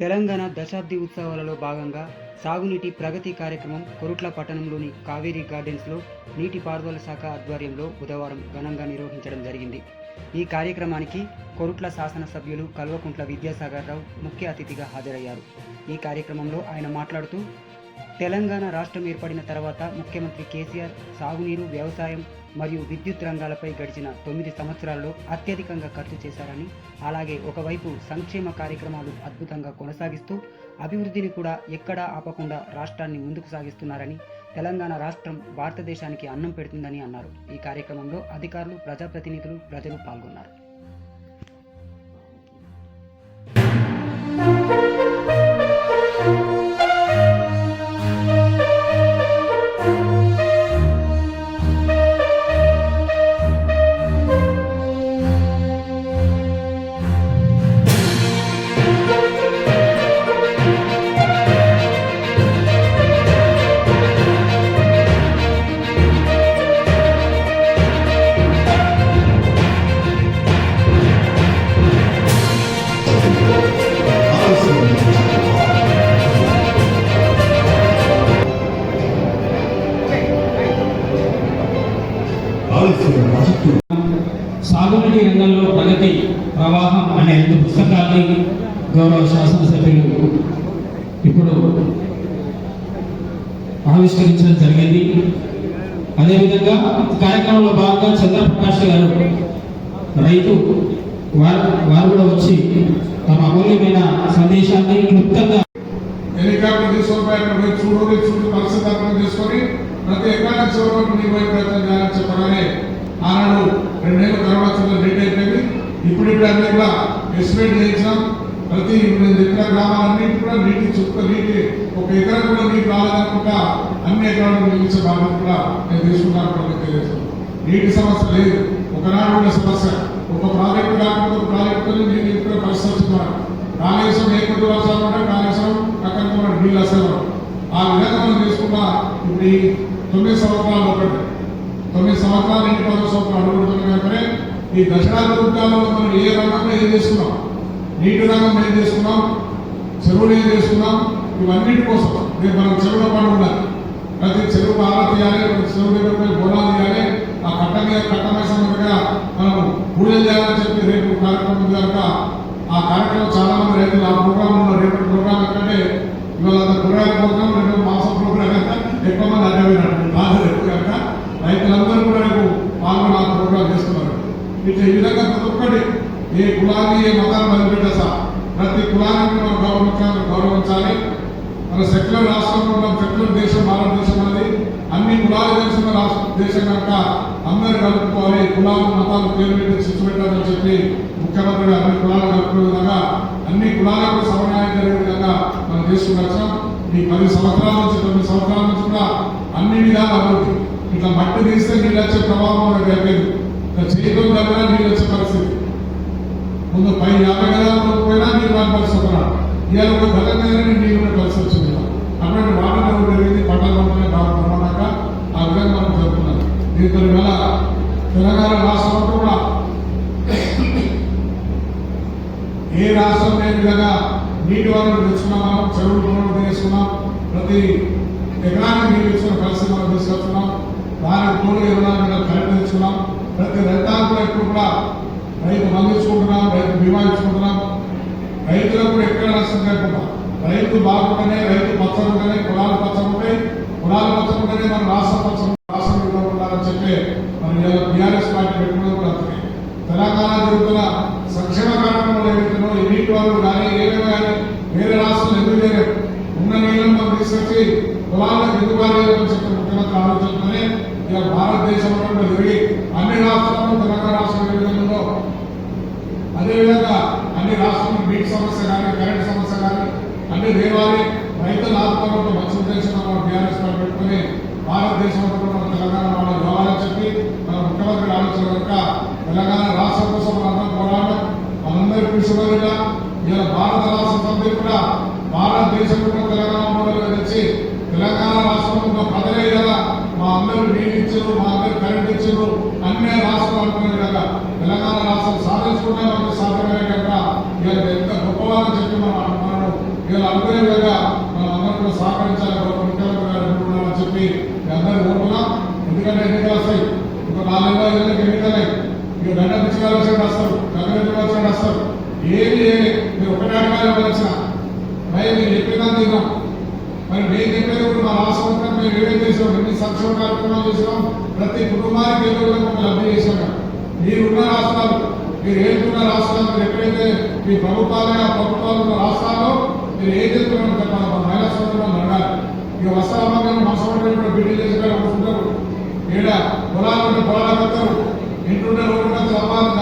తెలంగాణ దశాబ్ది ఉత్సవాలలో భాగంగా సాగునీటి ప్రగతి కార్యక్రమం కొరుట్ల పట్టణంలోని కావేరీ గార్డెన్స్లో నీటిపారుదల శాఖ ఆధ్వర్యంలో బుధవారం ఘనంగా నిర్వహించడం జరిగింది. ఈ కార్యక్రమానికి కొరుట్ల శాసనసభ్యులు కల్వకుంట్ల విద్యాసాగర్ రావు ముఖ్య అతిథిగా హాజరయ్యారు. ఈ కార్యక్రమంలో ఆయన మాట్లాడుతూ తెలంగాణ రాష్ట్రం ఏర్పడిన తర్వాత ముఖ్యమంత్రి కేసీఆర్ సాగునీరు వ్యవసాయం మరియు విద్యుత్ రంగాలపై గడిచిన తొమ్మిది సంవత్సరాల్లో అత్యధికంగా ఖర్చు చేశారని అలాగే ఒకవైపు సంక్షేమ కార్యక్రమాలు అద్భుతంగా కొనసాగిస్తూ అభివృద్ధిని కూడా ఎక్కడా ఆపకుండా రాష్ట్రాన్ని ముందుకు సాగిస్తున్నారని తెలంగాణ రాష్ట్రం భారతదేశానికి అన్నం పెడుతుందని అన్నారు. ఈ కార్యక్రమంలో అధికారులు ప్రజాప్రతినిధులు ప్రజలు పాల్గొన్నారు. సాగునీటి రంగంలో ప్రగతి ప్రవాహం అనే రెండు పుస్తకాన్ని గౌరవ శాసనసభ్యులు ఇప్పుడు ఆవిష్కరించడం జరిగింది. అదేవిధంగా కార్యక్రమంలో భాగంగా చంద్రప్రకాష్ గారు రైతు వారు వారు కూడా వచ్చి తమ అమూల్యమైన సందేశాన్ని క్లుప్తంగా తీసుకొని అక్కడ పోయి చూడు చూడు పరిస్థితి అర్థం చేసుకొని ప్రతి ఎకరానికి చివరి ప్రయత్నం చేయాలని చెప్పగానే ఆనాడు రెండేళ్ళు కరోనా వచ్చింది లేట్ అయిపోయింది. ఇప్పుడు ఇప్పుడు అన్ని కూడా ఎస్టిమేట్ చేయించాం. ప్రతి నేను చెప్పిన గ్రామాలన్నింటి కూడా నీటి చుక్క నీటి ఒక ఎకరం కూడా నీటి రాలేదనుకుంటా అన్ని ఎకరాలు నిలిచే బాధ్యత కూడా నేను తీసుకున్నాను తెలియజేస్తాను నీటి సమస్య లేదు. ఒకనాడు ఉన్న సమస్య. ఒక ప్రాజెక్టు కాకుండా ఒక ప్రాజెక్టు నీరు నింపుకునే పరిస్థితి వచ్చింది కాళేశ్వరం ఏ కొద్ది వర్షాలు ఉంటే కాళేశ్వరం అక్కడ మన నీళ్ళు అసలు ఆ విధంగా మనం తీసుకున్న ఇప్పుడు తొమ్మిది సంవత్సరాలు ఒకటి. తొమ్మిది సంవత్సరాలు ఇంటి పది సంవత్సరాలు అడుగుతున్నాం కనుకనే ఈ దశరా వృత్తాల్లో మనం ఏ రంగంలో ఏం చేసుకున్నాం? నీటి రంగం ఏం చేసుకున్నాం? చెరువులు ఏం చేసుకున్నాం? ఇవన్నిటి కోసం నేను మనం చెరువుల పని ఉండాలి. ప్రతి చెరువు బాగా తీయాలి చెరువు దగ్గర బోనాలు తీయాలి ఆ కట్ట మీద కట్టమేసినట్టుగా మనం పూజలు చేయాలని చెప్పి రేపు కార్యక్రమం ఉంది కనుక ఆ కార్యక్రమం చాలా మంది రైతులు ఆ ప్రోగ్రాంలో రేపటి రేపు ప్రోగ్రామ్ ఇవాళ కూరగాయల ప్రోగ్రాం రేపు మాసం ప్రోగ్రాం ఎక్కువ మంది అడ్డమైనట్టు బాధలు కనుక రైతులందరూ కూడా రేపు పాల్గొని ఆ చేస్తున్నారు. ఇట్లా ఈ విధంగా ప్రతి ఒక్కటి ఏ కులాన్ని ఏ మతాన్ని వదిలిపెట్టా సార్ ప్రతి కులానికి మనం గౌరవించాలి గౌరవించాలి. మన సెక్యులర్ రాష్ట్రంలో ఉన్న సెక్యులర్ దేశం భారతదేశం అనేది అన్ని కులాలు దేశం రాష్ట్ర దేశం కనుక అందరూ కలుపుకోవాలి కులాలు మతాలు పేరు పెట్టి శిక్ష పెట్టాలని చెప్పి ముఖ్యమంత్రి అన్ని కులాలు కలుపుకునే విధంగా అన్ని కులాలకు సమన్వయం జరిగే విధంగా మనం చేసుకుని వచ్చాం. ఈ పది సంవత్సరాల నుంచి తొమ్మిది సంవత్సరాల నుంచి కూడా అన్ని విధాలు అభివృద్ధి. ఇట్లా మట్టి తీస్తే నీళ్ళు వచ్చే ప్రభావం మనకు అయిపోయింది ఇట్లా చేయడం దగ్గర నీళ్ళు వచ్చే పరిస్థితి. ముందు పై యాభై గదాలు పోయినా నీళ్ళు రాని పరిస్థితి ఉన్నాడు ఇవాళ ఒక గతం మీద నీళ్ళు ఉండే పరిస్థితి వచ్చింది అటువంటి వాటర్ జరిగింది పెరిగింది. పంటలు పంటలే బాగా పంపడాక ఆ విధంగా మనం జరుపుకున్నాం దీంతో వేళ తెలంగాణ రాష్ట్రం కూడా ఏ రాష్ట్రం లేని విధంగా నీటి వనరులు తెచ్చుకున్నాం మనం చెరువులు వనరులు తీసుకున్నాం ప్రతి ఎకరానికి నీళ్ళు ఇచ్చిన పరిస్థితి తీసుకొచ్చున్నాం దానికి తోడు ఇరవై నాలుగు కరెంట్ ప్రతి రైతాంగం ఎక్కువ కూడా రైతు రైతు బీమా ఇచ్చుకుంటున్నాం. రైతులకు కూడా ఎక్కడ నష్టం లేకుండా రైతు బాగుంటేనే రైతు పచ్చలు కులాలు పచ్చలు కులాలు పచ్చలు మన రాష్ట్రం పచ్చలు రాష్ట్రం ఉండాలని చెప్పి మన బీఆర్ఎస్ పార్టీ పెట్టుకున్నది కూడా అంతే. తెలంగాణ జరుగుతున్న సంక్షేమ కార్యక్రమాలు ఏమిటో ఎన్నిటి వాళ్ళు కానీ ఏమైనా కానీ వేరే రాష్ట్రాలు ఎందుకు చేయలేదు ఉన్న నీళ్ళని తీసుకొచ్చి కులాలకు ఎందుకు వారేయాలని చెప్పి ముఖ్యమంత్రి ఆలోచనతోనే ఇక భారతదేశంలో కూడా తిరిగి అన్ని రాష్ట్రాల్లో తెలంగాణ రాష్ట్రం ఏ అదేవిధంగా అన్ని రాష్ట్రాల్లో నీటి సమస్య కానీ కరెంట్ సమస్య కానీ అన్ని దేవాలి రైతుల ఆత్మహత్య మంచి ఉద్దేశంతో మనం బీఆర్ఎస్ పెట్టుకుని భారతదేశంలో మన తెలంగాణ వాళ్ళు కావాలని చెప్పి మన ముఖ్యమంత్రి ఆలోచన కనుక తెలంగాణ రాష్ట్రం కోసం మనందరం పోరాడడం మనందరి కృషి వల్ల ఇలా భారత రాష్ట్ర సభ్యులు కూడా భారతదేశంలో కూడా తెలంగాణ మోడల్ తెచ్చి తెలంగాణ రాష్ట్రంలో ఉన్న కదా. మా అందరూ నీళ్ళు ఇచ్చారు మా అందరూ కరెంట్ ఇచ్చారు. అన్ని రాష్ట్రం అనుకునే కదా. తెలంగాణ రాష్ట్రం సాధించుకుంటే మనకు సాధ్యమే కనుక వీళ్ళు ఎంత గొప్పవారని చెప్పి మనం మనం వీళ్ళు అనుకునే విధంగా మనం అందరం కూడా సహకరించాలి. గౌరవ ముఖ్యమంత్రి గారు అనుకుంటున్నామని చెప్పి అందరూ కోరుకున్నాం ఎందుకంటే ఎన్నికలు వస్తాయి. ఒక నాలుగు ఐదు ఎన్నికలే. ఇక దండ పిచ్చిగా వచ్చినట్టు వస్తారు. గంగరెడ్డి వచ్చినట్టు వస్తారు. ఏమి చేయలేదు మీరు ఒకటే అడగాలి వచ్చిన మరి మీరు చెప్పినా తిన్నాం మరి మేము చెప్పేది కూడా మా రాష్ట్ర మేము ఏమేం చేసాం ఎన్ని సంక్షేమ కార్యక్రమాలు చేసినాం ప్రతి కుటుంబానికి ఏదో విధంగా ఒక లబ్ధి చేసాం మీరున్న రాష్ట్రాలు మీరు ఏడుతున్న రాష్ట్రాలు మీరు ఎక్కడైతే మీ ప్రభుత్వాలైన ప్రభుత్వాలు ఉన్న రాష్ట్రాల్లో మీరు ఏం చేస్తున్నారో చెప్పాలి మన మహిళా సోదరులు అడగాలి. ఇక వస్తామని మనసు కూడా బిడ్డలు చేసిన కూర్చుంటారు ఈడ పొలాలు పొలాలు కట్టారు వస్తారు ఇంటుంటే రోడ్డు మీద సంపాదన